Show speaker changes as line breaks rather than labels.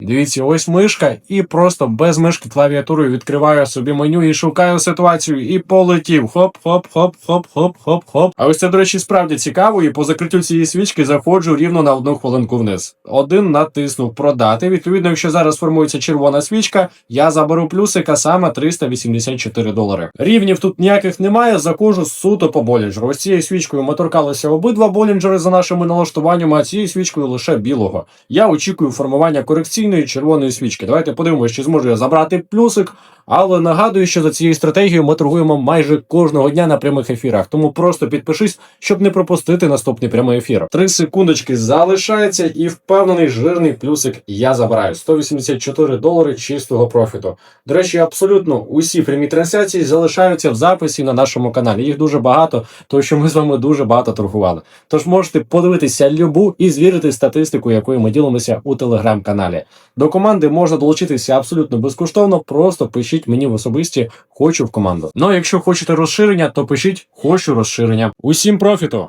Дивіться, ось мишка, і просто без мишки клавіатурою відкриваю собі меню і шукаю ситуацію, і полетів. Хоп, хоп, хоп, хоп, хоп, хоп, хоп. А ось це, до речі, справді цікаво, і по закриттю цієї свічки заходжу рівно на одну хвилинку вниз. Один натиснув продати. Відповідно, якщо зараз формується червона свічка, я заберу плюсик, а саме 384 долари. Рівнів тут ніяких немає, заходжу суто по болінджеру. Ось цією свічкою ми торкалися обидва болінджери за нашими налаштуваннями, а цією свічкою лише білого. Я очікую формування корекційної червоної свічки. Давайте подивимося, чи зможу я забрати плюсик. Але нагадую, що за цією стратегією ми торгуємо майже кожного дня на прямих ефірах. Тому просто підпишись, щоб не пропустити наступний прямий ефір. Три секундочки залишається, і впевнений жирний плюсик я забираю 184 долари чистого профіту. До речі, абсолютно усі прямі трансляції залишаються в записі на нашому каналі. Їх дуже багато, тому що ми з вами дуже багато торгували. Тож можете подивитися любу і звірити статистику, якою ми ділимося у телеграм-каналі. До команди можна долучитися абсолютно безкоштовно. Просто пишіть мені в особисті хочу в команду. Ну а якщо хочете розширення, то пишіть хочу розширення. Усім профіту!